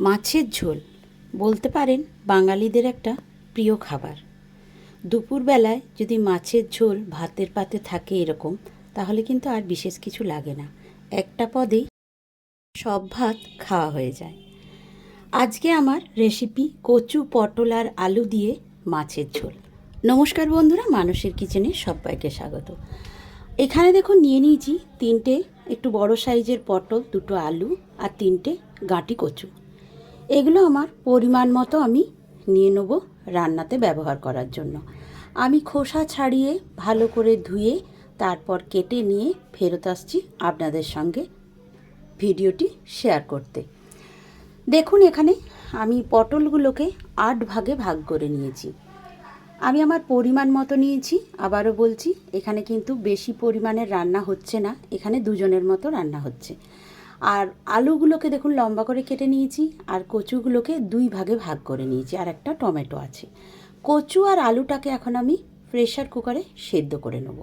মাছের ঝোল। বলতে পারেন বাঙালিদের একটা প্রিয় খাবার। দুপুরবেলায় যদি মাছের ঝোল ভাতের পাতে থাকে এরকম, তাহলে কিন্তু আর বিশেষ কিছু লাগে না। একটা পদেই সব ভাত খাওয়া হয়ে যায়। আজকে আমার রেসিপি কচু, পটল আর আলু দিয়ে মাছের ঝোল। নমস্কার বন্ধুরা, মানুষের কিচেনে সবাইকে স্বাগত। এখানে দেখুন নিয়ে নিয়েছি তিনটে একটু বড় সাইজের পটল, দুটো আলু আর তিনটে গাঁটি কচু। এগুলো আমার পরিমাণ মতো আমি নিয়ে নেব রান্নাতে ব্যবহার করার জন্য। আমি খোসা ছাড়িয়ে ভালো করে ধুয়ে তারপর কেটে নিয়ে ফেরত আসছি আপনাদের সঙ্গে ভিডিওটি শেয়ার করতে। দেখুন এখানে আমি পটলগুলোকে আট ভাগে ভাগ করে নিয়েছি। আমি আমার পরিমাণ মতো নিয়েছি, আবারও বলছি, এখানে কিন্তু বেশি পরিমাণের রান্না হচ্ছে না, এখানে দুজনের মতো রান্না হচ্ছে। আর আলুগুলোকে দেখুন লম্বা করে কেটে নিয়েছি, আর কচুগুলোকে দুই ভাগে ভাগ করে নিয়েছি, আর একটা টমেটো আছে। কচু আর আলুটাকে এখন আমি প্রেশার কুকারে সেদ্ধ করে নেব,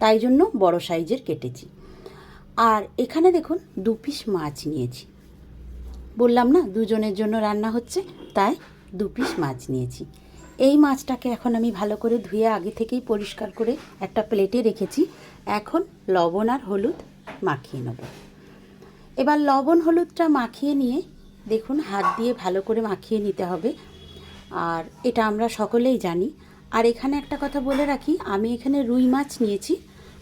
তাই জন্য বড় সাইজের কেটেছি। আর এখানে দেখুন দু পিস মাছ নিয়েছি। বললাম না, দুজনের জন্য রান্না হচ্ছে, তাই দু পিস মাছ নিয়েছি। এই মাছটাকে এখন আমি ভালো করে ধুয়ে আগে থেকেই পরিষ্কার করে একটা প্লেটে রেখেছি। এখন লবণ আর হলুদ মাখিয়ে নেব। এবার লবণ হলুদটা মাখিয়ে নিয়ে দেখুন, হাত দিয়ে ভালো করে মাখিয়ে নিতে হবে। আর এটা আমরা সকলেই জানি। আর এখানে একটা কথা বলে রাখি, আমি এখানে রুই মাছ নিয়েছি।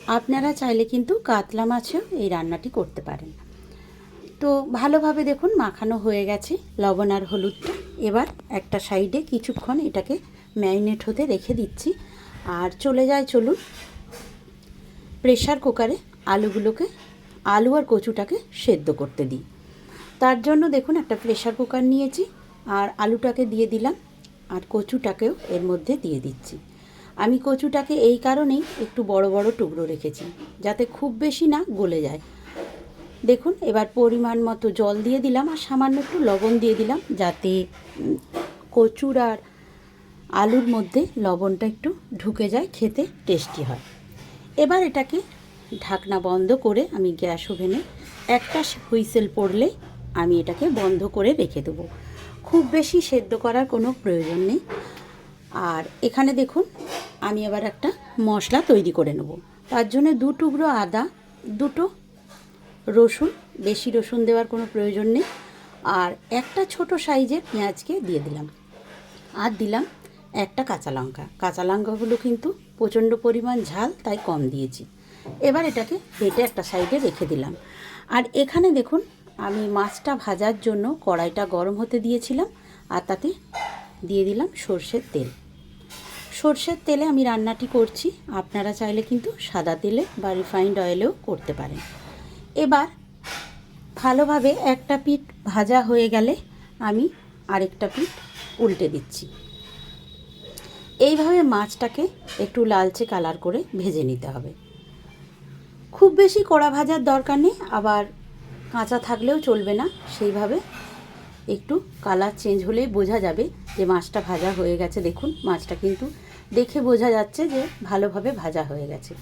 আপনারা চাইলে কিন্তু কাতলা মাছেও এই রান্নাটি করতে পারেন। তো ভালোভাবে দেখুন, মাখানো হয়ে গেছে লবণ আর হলুদটা। এবার একটা সাইডে কিছুক্ষণ এটাকে ম্যারিনেট হতে রেখে দিচ্ছি। আর চলে যায় চলুন প্রেশার কুকারে আলুগুলোকে আলু আর কচুটাকে সেদ্ধ করতে দিই। তার জন্য দেখুন একটা প্রেশার কুকার নিয়েছি আর আলুটাকে দিয়ে দিলাম আর কচুটাকেও এর মধ্যে দিয়ে দিচ্ছি। আমি কচুটাকে এই কারণেই একটু বড় বড় টুকরো রেখেছি যাতে খুব বেশি না গলে যায়। দেখুন এবার পরিমাণ মতো জল দিয়ে দিলাম আর সামান্য একটু লবণ দিয়ে দিলাম যাতে কচুর আর আলুর মধ্যে লবণটা একটু ঢুকে যায়, খেতে টেস্টি হয়। এবার এটাকে ঢাকনা বন্ধ করে আমি গ্যাস ওভেনে একটা হুইসেল পড়লে আমি এটাকে বন্ধ করে রেখে দেবো। খুব বেশি সেদ্ধ করার কোনো প্রয়োজন নেই। আর এখানে দেখুন, আমি আবার একটা মশলা তৈরি করে নেব। তার জন্য দু টুকরো আদা, দুটো রসুন, বেশি রসুন দেওয়ার কোনো প্রয়োজন নেই। আর একটা ছোট সাইজের পেঁয়াজকে দিয়ে দিলাম। আর দিলাম একটা কাঁচা লঙ্কা। কাঁচা লঙ্কাগুলো কিন্তু প্রচণ্ড পরিমাণ ঝাল, তাই কম দিয়েছি। এবার এটাকে বেটে একটা সাইডে রেখে দিলাম। আর এখানে দেখুন, আমি মাছটা ভাজার জন্য কড়াইটা গরম হতে দিয়েছিলাম, আর তাতে দিয়ে দিলাম সর্ষের তেল। সর্ষের তেলে আমি রান্নাটি করছি, আপনারা চাইলে কিন্তু সাদা তেলে বা রিফাইন্ড অয়েলেও করতে পারেন। এবার ভালোভাবে একটা পিঠ ভাজা হয়ে গেলে আমি আরেকটা পিঠ উল্টে দিচ্ছি। এইভাবে মাছটাকে একটু লালচে কালার করে ভেজে নিতে হবে। খুব বেশি কড়া ভাজার দরকার নেই, আবার কাঁচা থাকলেও চলবে না। সেইভাবে একটু কালার চেঞ্জ হলেই বোঝা যাবে যে মাছটা ভাজা হয়ে গেছে। দেখুন, মাছটা কিন্তু দেখে বোঝা যাচ্ছে যে ভালোভাবে ভাজা হয়ে গেছে।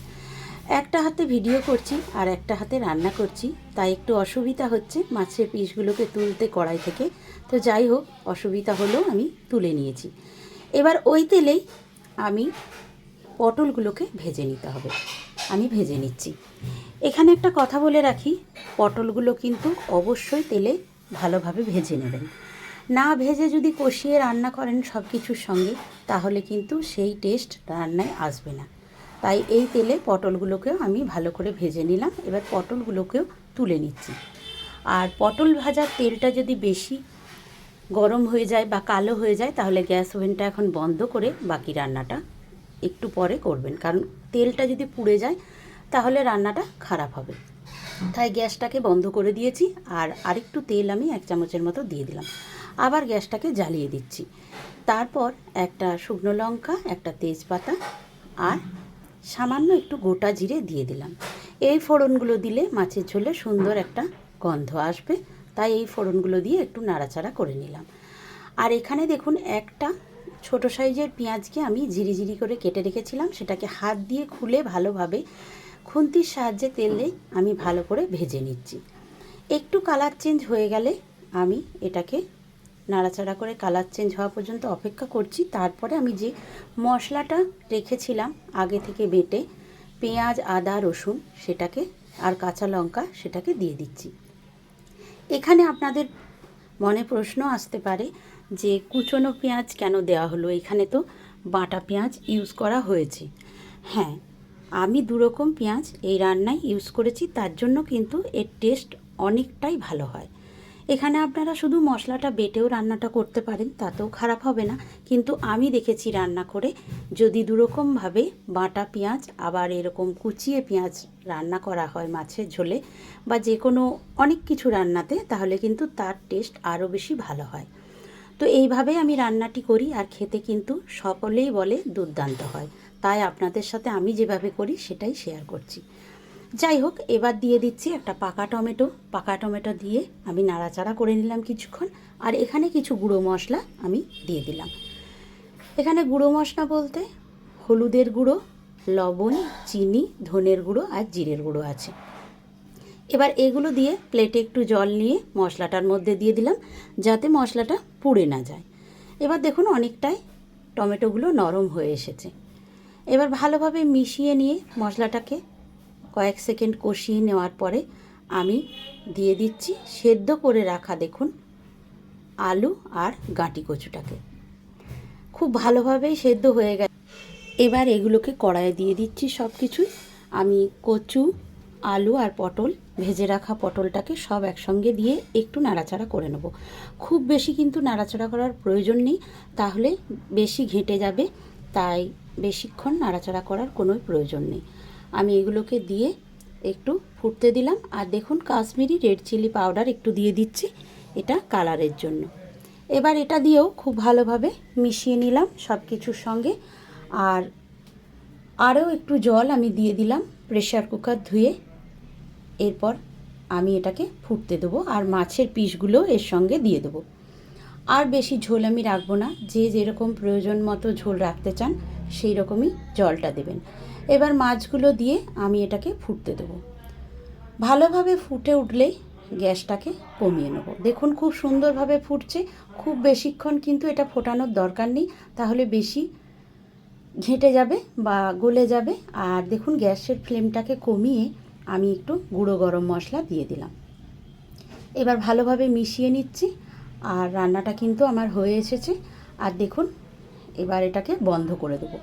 একটা হাতে ভিডিও করছি আর একটা হাতে রান্না করছি, তাই একটু অসুবিধা হচ্ছে মাছের পিসগুলোকে তুলতে কড়াই থেকে। তো যাই হোক, অসুবিধা হলেও আমি তুলে নিয়েছি। এবার ওই তেলেই আমি পটলগুলোকে ভেজে নিতে হবে। আমি ভেজে নিচ্ছি। এখানে একটা কথা বলে রাখি, পটলগুলো কিন্তু অবশ্যই তেলে ভালোভাবে ভেজে নেবেন। না ভেজে যদি কষিয়ে রান্না করেন সব কিছুর সঙ্গে, তাহলে কিন্তু সেই টেস্ট রান্নায় আসবে না। তাই এই তেলে পটলগুলোকেও আমি ভালো করে ভেজে নিলাম, এবার পটলগুলোকেও তুলে নিচ্ছি। আর পটল ভাজার তেলটা যদি বেশি গরম হয়ে যায় বা কালো হয়ে যায়, তাহলে গ্যাস ওভেনটা এখন বন্ধ করে বাকি রান্নাটা একটু পরে করবেন। কারণ তেলটা যদি পুড়ে যায়, তাহলে রান্নাটা খারাপ হবে। তাই গ্যাসটাকে বন্ধ করে দিয়েছি, আর আরেকটু তেল আমি এক চামচের মতো দিয়ে দিলাম। আবার গ্যাসটাকে জ্বালিয়ে দিচ্ছি। তারপর একটা শুকনো লঙ্কা, একটা তেজপাতা, আর সামান্য একটু গোটা জিরে দিয়ে দিলাম। এই ফোড়নগুলো দিলে মাছের ঝোলে সুন্দর একটা গন্ধ আসবে। তাই এই ফোড়নগুলো দিয়ে একটু নাড়াচাড়া করে নিলাম। আর এখানে দেখুন, একটা ছোট সাইজের পেঁয়াজকে আমি ঝিরিঝিরি করে কেটে রেখেছিলাম। সেটাকে হাত দিয়ে খুলে ভালোভাবে খুন্তির সাহায্যে তেলে আমি ভালো করে ভেজে নিচ্ছি। একটু কালার চেঞ্জ হয়ে গেলে আমি এটাকে নাড়াচাড়া করে কালার চেঞ্জ হওয়া পর্যন্ত অপেক্ষা করছি। তারপরে আমি যে মশলাটা রেখেছিলাম, আগে থেকে বেটে পেঁয়াজ, আদা, রসুন, সেটাকে আর কাঁচা লঙ্কা সেটাকে দিয়ে দিচ্ছি। এখানে আপনাদের মনে প্রশ্ন আসতে পারে যে কুচনো পেঁয়াজ কেন দেওয়া হলো? এখানে তো বাটা পেঁয়াজ ইউজ করা হয়েছে। হ্যাঁ আমি দুরকম পেঁয়াজ এই রান্নায় ইউজ করেছি, তার জন্য কিন্তু এর টেস্ট অনেকটাই ভালো হয়। এখানে আপনারা শুধু মশলাটা বেটেও রান্নাটা করতে পারেন, তাতেও খারাপ হবে না। কিন্তু আমি দেখেছি রান্না করে যদি দুরকমভাবে বাটা পেঁয়াজ, আবার এরকম কুচিয়ে পেঁয়াজ রান্না করা হয় মাছের ঝোলে বা যে কোনো অনেক কিছু রান্নাতে, তাহলে কিন্তু তার টেস্ট আরও বেশি ভালো হয়। তো এইভাবেই আমি রান্নাটি করি আর খেতে কিন্তু সকলেই বলে দুর্দান্ত হয়। তাই আপনাদের সাথে আমি যেভাবে করি সেটাই শেয়ার করছি। যাই হোক, এবার দিয়ে দিচ্ছি একটা পাকা টমেটো। পাকা টমেটো দিয়ে আমি নাড়াচাড়া করে নিলাম কিছুক্ষণ আর এখানে কিছু গুঁড়ো মশলা আমি দিয়ে দিলাম। এখানে গুঁড়ো মশলা বলতে হলুদের গুঁড়ো, লবণ, চিনি, ধনের গুঁড়ো আর জিরের গুঁড়ো আছে। এবার এগুলো দিয়ে প্লেটে একটু জল নিয়ে মশলাটার মধ্যে দিয়ে দিলাম যাতে মশলাটা পুড়ে না যায়। এবার দেখুন অনেকটাই টমেটোগুলো নরম হয়ে এসেছে। এবার ভালোভাবে মিশিয়ে নিয়ে মশলাটাকে কয়েক সেকেন্ড কষিয়ে নেওয়ার পরে আমি দিয়ে দিচ্ছি সেদ্ধ করে রাখা দেখুন আলু আর গাঁটি কচুটাকে। খুব ভালোভাবেই সেদ্ধ হয়ে গেছে। এবার এগুলোকে কড়াইয়ে দিয়ে দিচ্ছি সব কিছুই আমি কচু আলু আর পটল ভেজে রাখা পটলটাকে সব একসঙ্গে দিয়ে একটু নাড়াচাড়া করে নেব। খুব বেশি কিন্তু নাড়াচাড়া করার প্রয়োজন নেই, তাহলে বেশি ঘেঁটে যাবে, তাই বেশিক্ষণ নাড়াচাড়া করার কোনো প্রয়োজন নেই। আমি এগুলোকে দিয়ে একটু ফুটতে দিলাম, আর দেখুন কাশ্মীরি রেড চিলি পাউডার একটু দিয়ে দিচ্ছি, এটা কালারের জন্য। এবার এটা দিয়েও খুব ভালোভাবে মিশিয়ে নিলাম সব কিছুর সঙ্গে, আর আরও একটু জল আমি দিয়ে দিলাম প্রেশার কুকার ধুয়ে। এরপর আমি এটাকে ফুটতে দেবো আর মাছের পিসগুলো এর সঙ্গে দিয়ে দেবো। আর বেশি ঝোল আমি রাখব না, যে যেরকম প্রয়োজন মতো ঝোল রাখতে চান সেই রকমই জলটা দেবেন। এবার মাছগুলো দিয়ে আমি এটাকে ফুটতে দেবো। ভালোভাবে ফুটে উঠলেই গ্যাসটাকে কমিয়ে নেব। দেখুন খুব সুন্দরভাবে ফুটছে, খুব বেশিক্ষণ কিন্তু এটা ফোটানোর দরকার নেই, তাহলে বেশি ঘেঁটে যাবে বা গলে যাবে। আর দেখুন গ্যাসের ফ্লেমটাকে কমিয়ে আমি একটু গুঁড়ো গরম মশলা দিয়ে দিলাম। এবার ভালোভাবে মিশিয়ে নিচ্ছি। আর রান্নাটা কিন্তু আমার হয়ে এসেছে। আর দেখুন, এবার এটাকে বন্ধ করে দেবো।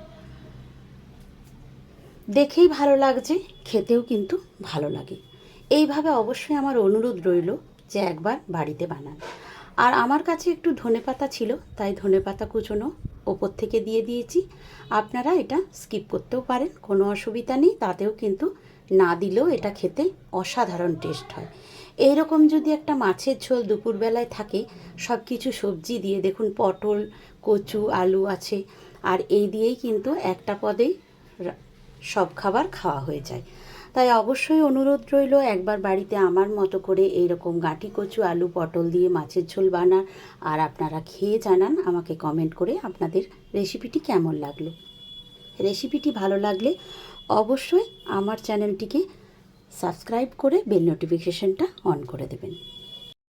দেখেই ভালো লাগছে, খেতেও কিন্তু ভালো লাগে। এইভাবে অবশ্যই আমার অনুরোধ রইল যে একবার বাড়িতে বানান। আর আমার কাছে একটু ধনেপাতা ছিল, তাই ধনেপাতা কুচোনো ওপর থেকে দিয়ে দিয়েছি। আপনারা এটা স্কিপ করতেও পারেন, কোনো অসুবিধা নেই, তাতেও কিন্তু না দিলেও এটা খেতে অসাধারণ টেস্ট হয়। এইরকম যদি একটা মাছের ঝোল দুপুরবেলায় থাকে সব কিছু সবজি দিয়ে দেখুন পটল, কচু, আলু আছে, আর এই দিয়েই কিন্তু একটা পদেই রা- সব খাবার খাওয়া হয়ে যায়। তাই অবশ্যই অনুরোধ রইল একবার বাড়িতে আমার মতো করে এইরকম গাঁটি কচু, আলু, পটল দিয়ে মাছের ঝোল বানান, আর আপনারা খেয়ে জানান, আমাকে কমেন্ট করে আপনাদের রেসিপিটি কেমন লাগল। রেসিপিটি ভালো লাগলে অবশ্যই আমার চ্যানেলটিকে সাবস্ক্রাইব করে বেল নোটিফিকেশনটা অন করে দেবেন।